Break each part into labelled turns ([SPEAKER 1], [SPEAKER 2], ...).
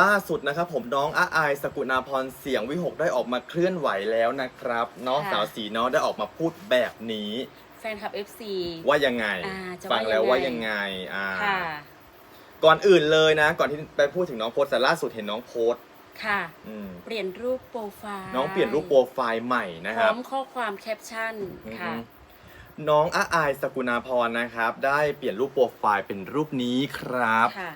[SPEAKER 1] ล่าสุดนะครับผมน้องอาอายสกุณาพรเสียงวิหกได้ออกมาเคลื่อนไหวแล้วนะครับน้อง
[SPEAKER 2] ค่ะ
[SPEAKER 1] สาวสีน้องได้ออกมาพูดแบบนี้
[SPEAKER 2] แฟนคลับ FC
[SPEAKER 1] ว่ายังไง
[SPEAKER 2] อ่าจะ
[SPEAKER 1] ฟังแล้ว
[SPEAKER 2] ว่า
[SPEAKER 1] ว่า
[SPEAKER 2] ยั
[SPEAKER 1] ยัง
[SPEAKER 2] ง
[SPEAKER 1] ไง
[SPEAKER 2] ไง
[SPEAKER 1] อ่า
[SPEAKER 2] ค่ะ
[SPEAKER 1] ก่อนอื่นเลยนะ ก่อนที่ไปพูดถึงน้องโพสต์แต่ล่าสุดเห็นน้องโพสต์
[SPEAKER 2] ค่ะ
[SPEAKER 1] อืม
[SPEAKER 2] เปลี่ยนรูปโปรไฟล์
[SPEAKER 1] น้องเปลี่ยนรูปโปรไฟล์ใหม่นะ
[SPEAKER 2] พ
[SPEAKER 1] ค
[SPEAKER 2] ร้
[SPEAKER 1] รั
[SPEAKER 2] อบ มข้อความแคปชั่น
[SPEAKER 1] อือฮึ
[SPEAKER 2] ค่ะ
[SPEAKER 1] น้องอาอายสกุณาพรนะครับ ได้เปลี่ยนรูปโปรไฟล์เป็นรูปนี้ครับ
[SPEAKER 2] ค่ะ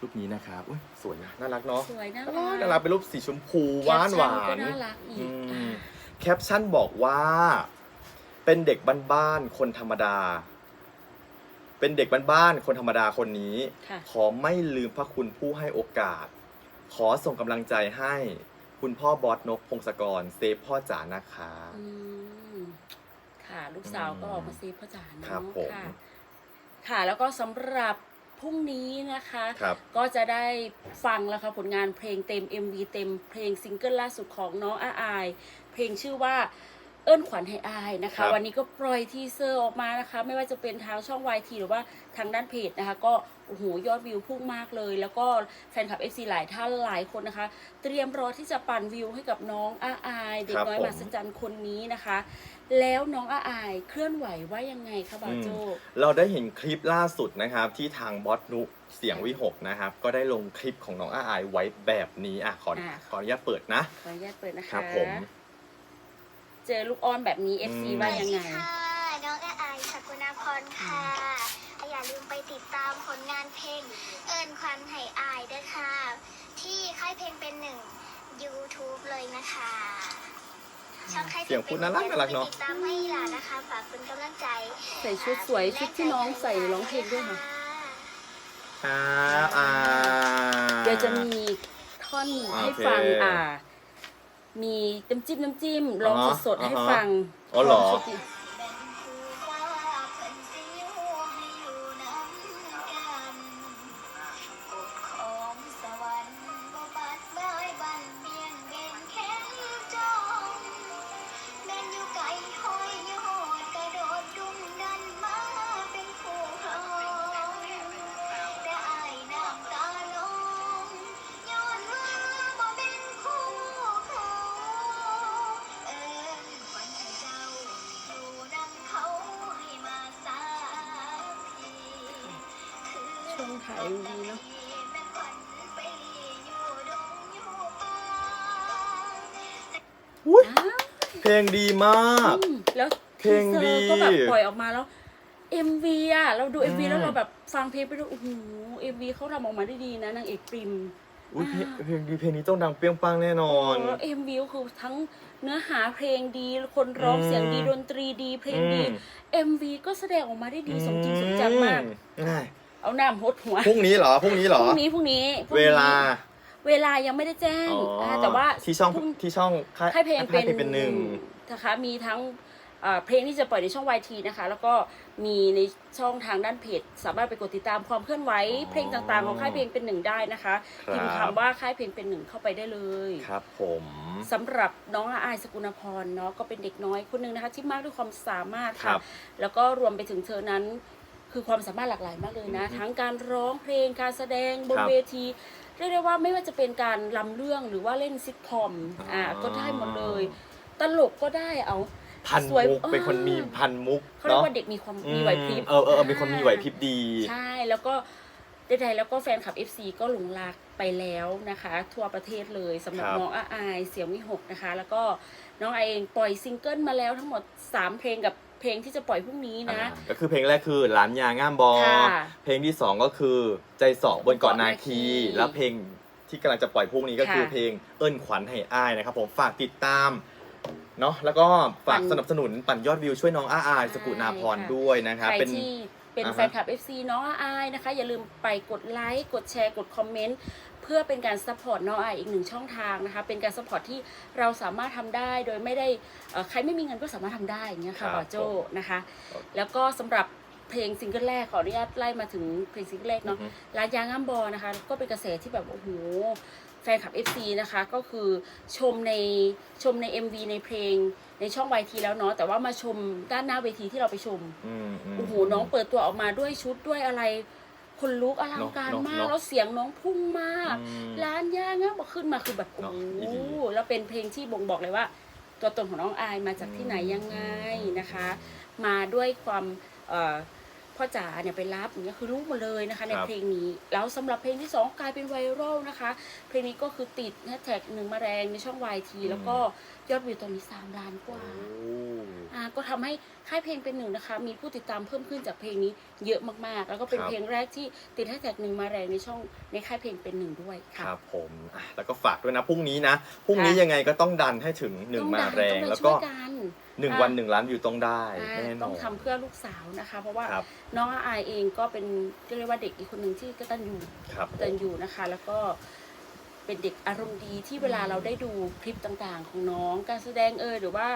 [SPEAKER 1] รูปนี้นะครับอุ๊ยส วยนะน่ารักเนาะ
[SPEAKER 2] สวยน่า
[SPEAKER 1] น่า
[SPEAKER 2] รั
[SPEAKER 1] รั
[SPEAKER 2] ก
[SPEAKER 1] กน่ารักเป็นรูปสีชมพูหวานหวา
[SPEAKER 2] แคปชั่ก็
[SPEAKER 1] น
[SPEAKER 2] น่ารักอี
[SPEAKER 1] อื
[SPEAKER 2] ก
[SPEAKER 1] ม
[SPEAKER 2] อ่า
[SPEAKER 1] แคปชั่นบอกว่า เป็นเด็กบ้านๆคนธรรมดา เป็นเด็กบ้านๆคนธรรมดาคนนี้
[SPEAKER 2] ค่ะ
[SPEAKER 1] ขอไม่ลืมพระคุณผู้ให้โอกาส ขอส่งกำลังใจให้ คุณพ่อบอสนกพงศกรเซฟพ่อจ๋านะคะ
[SPEAKER 2] อืมค่ะ ลูกสาวก็ออกมาซีพ่อจ๋าเนาะ
[SPEAKER 1] ครับผม
[SPEAKER 2] ค่ะ ค่ะแล้วก็สำหรับ พรุ่งนี้นะคะ
[SPEAKER 1] ครับ
[SPEAKER 2] ก็จะได้ฟังแล้วค่ะผลงานเพลงเต็ม MV เต็มเพลงซิงเกิลล่าสุดของน้องอาอาย เพลงชื่อว่า เอิ้นขวัญให้อายนะ
[SPEAKER 1] ครั
[SPEAKER 2] คะ
[SPEAKER 1] บ
[SPEAKER 2] วันนี้ก็ปล่อยทีเซอร์ออกมานะคะ ไม่ว่าจะเป็นทางช่อง YT หรือว่าทางด้านเพจนะคะ ก็โอ้โหยอดวิวพุ่งมากเลย แล้วก็แฟนคลับ FC หลายท่านหลายคนนะคะ เตรียมรอที่จะปั่นวิวให้กับน้องอาอายเด็กน้อยมหัศจรรย์คนนี้นะคะ แล้วน้องอาอายเคลื่อนไหวว่ายังไงคะบาโจ
[SPEAKER 1] เราได้เห็นคลิปล่าสุดนะครับที่ทางบอสนุเสียงวิหกนะครับ ก็ได้ลงคลิปของน้องอาอายไว้แบบนี้อะขอ
[SPEAKER 2] อะ
[SPEAKER 1] ขออนุญาตเปิดนะ
[SPEAKER 2] ขออนุญาตเปิดนะคะ
[SPEAKER 1] ครับผม
[SPEAKER 2] เจอลูกอ้อนแบบนี้ FC
[SPEAKER 1] อืม
[SPEAKER 2] ว่ายังไง
[SPEAKER 3] สวัสดีค่ะ น้องอายสกุณาพรค่ะ อย่าลืมไปติดตามผลงานเพลง เอิญควันให้อายด้วยค่ะ ที่ค่ายเพลงเป็นหนึ่ง YouTube เลยนะคะช่องค่ายเพล
[SPEAKER 1] เสียงพูดน่ารักน่ารักเนอะ
[SPEAKER 3] ไปติดตามให้หลานนะคะ ฝากเป็นกำลังใจ
[SPEAKER 2] ใส่ชุดสวยชุดที่น้องใส่ร้องเพลงด้วยนะ
[SPEAKER 1] ครับอ่า
[SPEAKER 2] เดี๋ยวจะมีท่อน
[SPEAKER 1] อ่า
[SPEAKER 2] ให้ฟัง
[SPEAKER 1] โอเค
[SPEAKER 2] อ่า มีน้ำจิ้มน้ำจิ้มร้อง
[SPEAKER 1] อ่าฮะ
[SPEAKER 2] สดๆให้
[SPEAKER 1] อ่าฮะ
[SPEAKER 2] ฟัง
[SPEAKER 1] อ๋อเหรอ
[SPEAKER 2] ร้งสดๆ ถ่าย MV เนอะ
[SPEAKER 3] แม่ขวัญไปอยู่ดงอยู่ป่า
[SPEAKER 1] อุ๊ย
[SPEAKER 2] อ้าว
[SPEAKER 1] เพลงดีมาก
[SPEAKER 2] อืมแล้ว
[SPEAKER 1] เพลงดี
[SPEAKER 2] ทีเซอร์ก็แบบปล่อยออกมาแล้ว MV อะ เราดู MV
[SPEAKER 1] อืม
[SPEAKER 2] แล้วเราแบบฟังเพลงไปด้วยโอ้โห MV เขาทำออกมาได้ดีนะนางเอกปริม
[SPEAKER 1] อุ้ยเพลง
[SPEAKER 2] อ่า
[SPEAKER 1] เพลงดีเพลงนี้ต้องดังเปรี้ยงปังแน่นอน
[SPEAKER 2] แล้ว MV ก็คือทั้งเนื้อหาเพลงดี คนร้อง
[SPEAKER 1] อืม
[SPEAKER 2] เสียงดีดนตรีดีเพลงดี
[SPEAKER 1] อืม
[SPEAKER 2] MV ก็แสดงออกมาได้ดีสมจริงสมจังมาก
[SPEAKER 1] อืม
[SPEAKER 2] เอาหน้าหดหัว
[SPEAKER 1] พรุ่งนี้เหรอพรุ่งนี้เหร
[SPEAKER 2] พ
[SPEAKER 1] อ
[SPEAKER 2] รุ่งนี้พรุ่งนี้พรุ่ง
[SPEAKER 1] เว
[SPEAKER 2] นี้
[SPEAKER 1] ลา
[SPEAKER 2] เวลายังไม่ได้แจ้ง
[SPEAKER 1] อ๋ออ่า
[SPEAKER 2] แต่ว่า
[SPEAKER 1] ที่ช่อง
[SPEAKER 2] พรุ่
[SPEAKER 1] ที่ช่องค่าย
[SPEAKER 2] ค่ายเพลง
[SPEAKER 1] ค่าย
[SPEAKER 2] เป็น
[SPEAKER 1] เป็นหนึ่ง
[SPEAKER 2] นะคะมีทั้งเอ่อเพลงที่จะปล่อยในช่อง YT นะคะ แล้วก็มีในช่องทางด้านเพจ สามารถไปกดติดตามความเคลื่อนไหว
[SPEAKER 1] อ๋อ
[SPEAKER 2] เพลงต่างๆของค่ายเพลงเป็นหนึ่งได้นะคะ
[SPEAKER 1] ครับ
[SPEAKER 2] พิมพ์คำว่าค่ายเพลงเป็นหนึ่งเข้าไปได้เลย
[SPEAKER 1] ครับผม
[SPEAKER 2] สำหรับน้องอาอายสกุณพรเนาะก็เป็นเด็กน้อยคนหนึ่งนะคะที่มากด้วยความสามารถ
[SPEAKER 1] ค
[SPEAKER 2] ค่ะ
[SPEAKER 1] รับ
[SPEAKER 2] แล้วก็รวมไปถึงเธอนั้น คือความสามารถหลากหลายมากเลยนะ
[SPEAKER 1] อือฮึ
[SPEAKER 2] ทั้งการร้องเพลงการแสดงบน
[SPEAKER 1] ครับ
[SPEAKER 2] เวทีเรียกได้ว่าไม่ว่าจะเป็นการลำเรื่องหรือว่าเล่นซิทคอมอ่า
[SPEAKER 1] อ๋อ
[SPEAKER 2] ก็ได้หมดเลย ตลกก็ได้เอา
[SPEAKER 1] พัน
[SPEAKER 2] สวย
[SPEAKER 1] มุก
[SPEAKER 2] เออ
[SPEAKER 1] เป็นคนมีพันมุก
[SPEAKER 2] เขาเรียก
[SPEAKER 1] เนาะ
[SPEAKER 2] ว่าเด็กมีความมีไหวพริบ
[SPEAKER 1] เออเออเออเป็นคนมีไหวพริบดี
[SPEAKER 2] ใช่แล้วก็ใดๆแล้วก็แฟนคลับ FC ก็หลงรักไปแล้วนะคะ ทั่วประเทศเลยสำหรับ
[SPEAKER 1] ครับ
[SPEAKER 2] น้องอาอายเสียงวิหกนะคะ แล้วก็น้องอายเองปล่อยซิงเกิลมาแล้วทั้งหมด 3 เพลงกับ เพลงที่จะปล่อยพรุ่งนี้นะ
[SPEAKER 1] อ่าก็คือเพลงแรกคือหลานยาง่ามบอ
[SPEAKER 2] ค่ะ
[SPEAKER 1] เพลงที่สองก็คือใจสอบบนเกาะนาคี
[SPEAKER 2] เกาะนาคี
[SPEAKER 1] แล้วเพลงที่กำลังจะปล่อยพรุ่งนี้ก็คือ
[SPEAKER 2] ค่ะ
[SPEAKER 1] เพลงเอิ้นขวัญให้อ้ายนะครับผมฝากติดตามเนาะแล้วก็ฝาก
[SPEAKER 2] ปั่น
[SPEAKER 1] สนับสนุนปั่นยอดวิวช่วยน้องอาอาย
[SPEAKER 2] ใช่
[SPEAKER 1] สกุณาพร
[SPEAKER 2] ค่ะ
[SPEAKER 1] ด้วยนะครับ
[SPEAKER 2] ใคร
[SPEAKER 1] เป็น
[SPEAKER 2] ที่เป็น
[SPEAKER 1] อ่าฮะ
[SPEAKER 2] แฟนคลับ FC น้องอาอายนะคะ อย่าลืมไปกดไลค์ กดแชร์ กดคอมเมนต์ เพื่อเป็นการซัพพอร์ตน้องอายอีกหนึ่งช่องทางนะคะ เป็นการซัพพอร์ตที่เราสามารถทำได้โดยไม่ได้เอ่อใครไม่มีเงินก็สามารถทำได้อย่างเงี้ย
[SPEAKER 1] ครั
[SPEAKER 2] ค่ะ
[SPEAKER 1] บบ
[SPEAKER 2] อโจ
[SPEAKER 1] ผม
[SPEAKER 2] นะคะ แล้วก็สำหรับเพลงซิงเกิลแรกขออนุญาตไล่มาถึงเพลงซิงเกิลแรกเนาะ
[SPEAKER 1] อือฮึ
[SPEAKER 2] ร้านยางอ้ามบอนะคะ ก็เป็นกระแสที่แบบโอ้โหแฟนคลับ FC นะคะก็คือชมในชมใน MV ในเพลงในช่อง YT แล้วเนาะแต่ว่ามาชมด้านหน้าเวทีที่เราไปชม
[SPEAKER 1] อืมม
[SPEAKER 2] โอ้โหน้องเปิดตัวออกมาด้วยชุดด้วยอะไร คนลุกอลังการ
[SPEAKER 1] เนอะ
[SPEAKER 2] มาก
[SPEAKER 1] เนอะ
[SPEAKER 2] แล้วเสียงน้องพุ่งมาก
[SPEAKER 1] อืม
[SPEAKER 2] ร้านย่างอะบอกขึ้นมาคือแบบโอ้
[SPEAKER 1] เนอะ
[SPEAKER 2] โห
[SPEAKER 1] อีหลี
[SPEAKER 2] แล้วเป็นเพลงที่บ่งบอกเลยว่า ตัวตนของน้องอายมาจากที่ไหนยังไงนะคะ มาด้วยความเอ่อ พ่อจ๋าเนี่ยไปรับอย่างเงี้ยคือรู้หมดเลยนะคะ ใน
[SPEAKER 1] ครับ
[SPEAKER 2] เพลงนี้ แล้วสำหรับเพลงที่สองกลายเป็นไวรัลนะคะ เพลงนี้ก็คือติดแฮชแท็กหนึ่งมาแรงในช่อง YT แล้วก็ยอดวิวตอนนี้3ล้านกว่า
[SPEAKER 1] โอ้
[SPEAKER 2] อ่าก็ทำให้ค่ายเพลงเป็นหนึ่งนะคะ มีผู้ติดตามเพิ่มขึ้นจากเพลงนี้เยอะมากๆ แล้วก็เป็น
[SPEAKER 1] ครับ
[SPEAKER 2] เพลงแรกที่ติดแฮชแท็กหนึ่งมาแรงในช่องในค่ายเพลงเป็นหนึ่งด้วย
[SPEAKER 1] ค
[SPEAKER 2] ค่ะ
[SPEAKER 1] รับผมอะแล้วก็ฝากด้วยนะพรุ่งนี้นะพรุ่งนี้
[SPEAKER 2] ค่ะ
[SPEAKER 1] ยังไงก็ต้องดันให้ถึงหนึ่ง
[SPEAKER 2] ต้อง
[SPEAKER 1] มา
[SPEAKER 2] ดัน
[SPEAKER 1] แรง
[SPEAKER 2] ต้องไป
[SPEAKER 1] แล้ว
[SPEAKER 2] ช่
[SPEAKER 1] ก็
[SPEAKER 2] วยกัน
[SPEAKER 1] หนึ่ง
[SPEAKER 2] อะ
[SPEAKER 1] วันหนึ่งล้านวิวต้องได้
[SPEAKER 2] อ่า
[SPEAKER 1] แน่น
[SPEAKER 2] ต้
[SPEAKER 1] อ
[SPEAKER 2] อง
[SPEAKER 1] น
[SPEAKER 2] ทำเพื่อลูกสาวนะคะ เพราะว่า
[SPEAKER 1] ครับ
[SPEAKER 2] น้องอายเองก็เป็นเรียกว่าเด็กอีกคนหนึ่งที่กตัญญู
[SPEAKER 1] ครับผ
[SPEAKER 2] เตือน
[SPEAKER 1] ม
[SPEAKER 2] อยู่นะคะ แล้วก็เป็นเด็กอารมณ์ดีที่เวลาเราได้ดูคลิปต่างๆ ของน้องการแสดงเออหรือว่า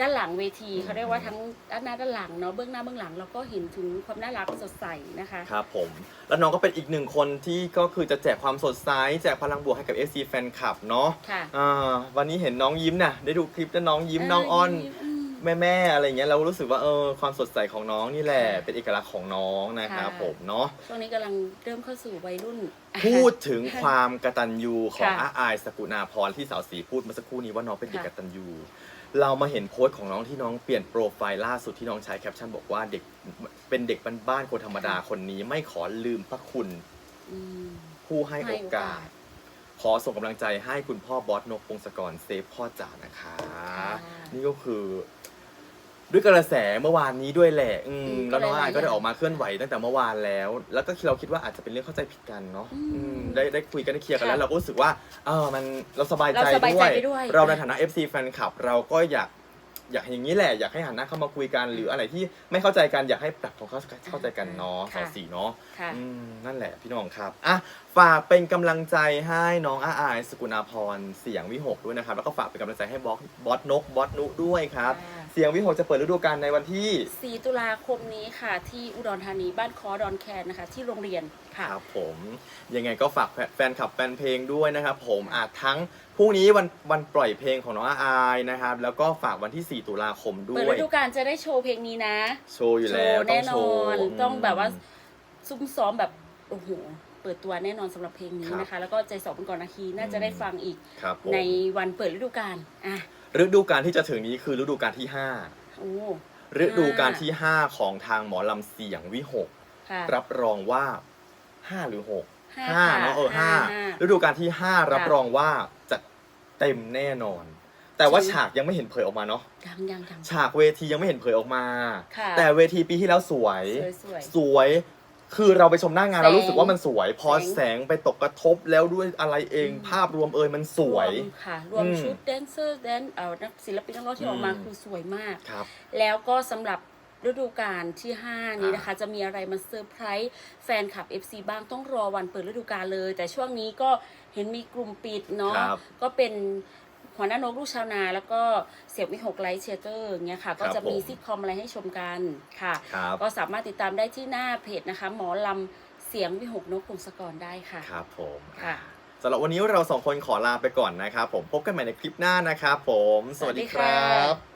[SPEAKER 2] ด้านหลังเวทีเขาเรียกว่าทั้งด้านหน้าด้านหลังเนาะเบื้องหน้าเบื้องหลังเราก็เห็นถึงความน่ารักสดใสนะคะ
[SPEAKER 1] ครับผม แล้วน้องก็เป็นอีกหนึ่งคนที่ก็คือจะแจกความสดใสแจกพลังบวกให้กับ FC แฟนคลับเนาะ
[SPEAKER 2] ค่ะ
[SPEAKER 1] อ่าวันนี้เห็นน้องยิ้มนะได้ดูคลิปแล้วน้องยิ้มน้องอ้อน
[SPEAKER 2] ม
[SPEAKER 1] แม่ แม่ๆอะไรเงี้ยเรารู้สึกว่าเออความสดใสของน้องนี่แหละ
[SPEAKER 2] ค่ะ
[SPEAKER 1] เป็นเอกลักษณ์ของน้องนะครับ
[SPEAKER 2] ค่ะ
[SPEAKER 1] ผมเนาะ
[SPEAKER 2] ช่วงนี้กำลังเริ่มเข้าสู่วัยรุ่น
[SPEAKER 1] พูดถึงความกตัญญูของ
[SPEAKER 2] ค่ะ
[SPEAKER 1] อาอายสกุณาพรที่สาวสีพูดเมื่อสักครู่นี้ว่าน้องเป็นเด็ก
[SPEAKER 2] ค่ะ
[SPEAKER 1] กตัญญูเรามาเห็นโพสต์ของน้องที่น้องเปลี่ยนโปรไฟล์ล่าสุดที่น้องใช้แคปชั่นบอกว่าเด็กเป็นเด็กบ้านๆคนธรรมดาคนนี้ไม่ขอลืมพระคุณ
[SPEAKER 2] อืม
[SPEAKER 1] ผู้ให้โอกาสขอส่งกำลังใจให้คุณพ่อบอสนกพงศกรเซฟพ่อจ๋านะคะนี่ก็คือ ด้วยกระแสเมื่อวานนี้ด้วยแหละอืม
[SPEAKER 2] อืม
[SPEAKER 1] แล้วน้อง
[SPEAKER 2] ก็หลา
[SPEAKER 1] อายย
[SPEAKER 2] ๆ
[SPEAKER 1] ก็ได้
[SPEAKER 2] อย่าง
[SPEAKER 1] ออกมาเคลื่อนไหวตั้งแต่เมื่อวานแล้ว แล้วก็เราคิดว่าอาจจะเป็นเรื่องเข้าใจผิดกันเนาะ
[SPEAKER 2] อืม
[SPEAKER 1] อืมได้ได้คุยกันได้เคลียร์กันแล้ว
[SPEAKER 2] ค่ะ
[SPEAKER 1] เราก็รู้สึกว่าเออมันเราสบายใจ
[SPEAKER 2] เราสบาย
[SPEAKER 1] ด้
[SPEAKER 2] ใจ
[SPEAKER 1] วย
[SPEAKER 2] ไปด้วย
[SPEAKER 1] เราในฐานะ FC แฟนคลับ เราก็อยากอยากอย่างนี้แหละอยากให้หันหน้าเข้ามาคุยกัน หรืออะไรที่ไม่เข้าใจกันอยากให้ปรับความเข้าเข้าใจกันเนาะ
[SPEAKER 2] ค่ะ
[SPEAKER 1] สาวสีเนาะ
[SPEAKER 2] ค่ะ
[SPEAKER 1] อืมนั่นแหละพี่น้องครับอะฝากเป็นกำลังใจให้น้องอาอายสกุณาพรเสียงวิหกด้วยนะครับ แล้วก็ฝากเป็นกำลังใจให้บอสบอสนกบอสนุด้วยครับ
[SPEAKER 2] ค่ะ
[SPEAKER 1] เสียงวิหกจะเปิดฤดูกาลในวันที่
[SPEAKER 2] 4 ตุลาคมนี้ค่ะ ที่อุดรธานีบ้านคอดอนแคนนะคะ ที่โรงเรียนค่ะ
[SPEAKER 1] ครับผมยังไงก็ฝากแฟแฟนคลับแฟนเพลงด้วยนะครับผมอาจทั้งพรุ่งนี้วันวันปล่อยเพลงของน้องอาอายนะครับ แล้วก็ฝากวันที่ 4 ตุลาคมด้
[SPEAKER 2] เปิด
[SPEAKER 1] ว
[SPEAKER 2] ฤ
[SPEAKER 1] ย
[SPEAKER 2] ดูกาลจะได้โชว์เพลงนี้นะ
[SPEAKER 1] โชว์อยู่แล้ว
[SPEAKER 2] โชว์
[SPEAKER 1] ต้อ
[SPEAKER 2] แน่
[SPEAKER 1] ง
[SPEAKER 2] น
[SPEAKER 1] โช
[SPEAKER 2] อ
[SPEAKER 1] ว์
[SPEAKER 2] น ต้องแบบว่า
[SPEAKER 1] อืม
[SPEAKER 2] ซุ้มซ้อมแบบโอ้โหเปิดตัวแน่นอนสำหรับเพลงนี้
[SPEAKER 1] ครับ
[SPEAKER 2] นะคะ แล้วก็ใจสองเป็นก่อนนาทีน่าจะได้ฟังอีก
[SPEAKER 1] ครับผม
[SPEAKER 2] ในวันเปิดฤดูกาลอะ
[SPEAKER 1] ฤดูกาลที่จะถึงนี้คือฤดูกาลที่5
[SPEAKER 2] โอ้
[SPEAKER 1] ฤดูกาลที่5ของทางหมอลำเสียงวิหก
[SPEAKER 2] ค่ะ
[SPEAKER 1] รับรองว่า5หรือ6
[SPEAKER 2] ห้า
[SPEAKER 1] ห้า
[SPEAKER 2] ค่ะ
[SPEAKER 1] เนาะเออห้า
[SPEAKER 2] ห้า
[SPEAKER 1] ฤดูกาลที่5รับ
[SPEAKER 2] ค่ะ
[SPEAKER 1] รองว่าจะเต็มแน่นอน แต่ว่า
[SPEAKER 2] จริง
[SPEAKER 1] ฉากยังไม่เห็นเผยออกมาเนาะ
[SPEAKER 2] ยังยังยัง
[SPEAKER 1] ฉากเวทียังไม่เห็นเผยออกมา
[SPEAKER 2] ค่ะ
[SPEAKER 1] แต่เวทีปีที่แล้วสวย
[SPEAKER 2] สวยสวย
[SPEAKER 1] สวย คือเราไปชมหน้างาน
[SPEAKER 2] แสง
[SPEAKER 1] เรารู้สึกว่ามันสวย พอ
[SPEAKER 2] แสง
[SPEAKER 1] แสงไปตกกระทบแล้วด้วยอะไรเอง
[SPEAKER 2] อืม
[SPEAKER 1] ภาพรวมเอยมันสวย
[SPEAKER 2] รมค่ะ รวม
[SPEAKER 1] อืม
[SPEAKER 2] ชุดแดนเซอร์แดนเอ่อนักศิลปินนักร้องที่ออกมา
[SPEAKER 1] อืม
[SPEAKER 2] คือสวยมาก
[SPEAKER 1] ครับ
[SPEAKER 2] แล้วก็สำหรับฤดูกาลที่ 5 นี้นะคะ จะมีอะไรมาเซอร์ไพรส์แฟนคลับ FC บ้างต้องรอวันเปิดฤดูกาลเลย แต่ช่วงนี้ก็เห็นมีกลุ่มปิดเนาะ
[SPEAKER 1] ครับ
[SPEAKER 2] ก็เป็น หัวหน้านกลูกชาวนา แล้วก็เสียงวิหกไลท์เชเตอร์อย่างเงี้ยค่ะ ก็จะมี
[SPEAKER 1] ผม
[SPEAKER 2] ซิทคอมอะไรให้ชมกันค่ะ
[SPEAKER 1] ครับ
[SPEAKER 2] ก็สามารถติดตามได้ที่หน้าเพจนะคะ หมอลำเสียงวิหกนกพงศกรได้ค่ะ
[SPEAKER 1] ครับผม
[SPEAKER 2] ค่ะ
[SPEAKER 1] สำหรับวันนี้เราสองคนขอลาไปก่อนนะครับผมพบกันใหม่ในคลิปหน้านะครับผม สวัสดี
[SPEAKER 2] สวัสดี
[SPEAKER 1] ค
[SPEAKER 2] ค่ะ
[SPEAKER 1] รับ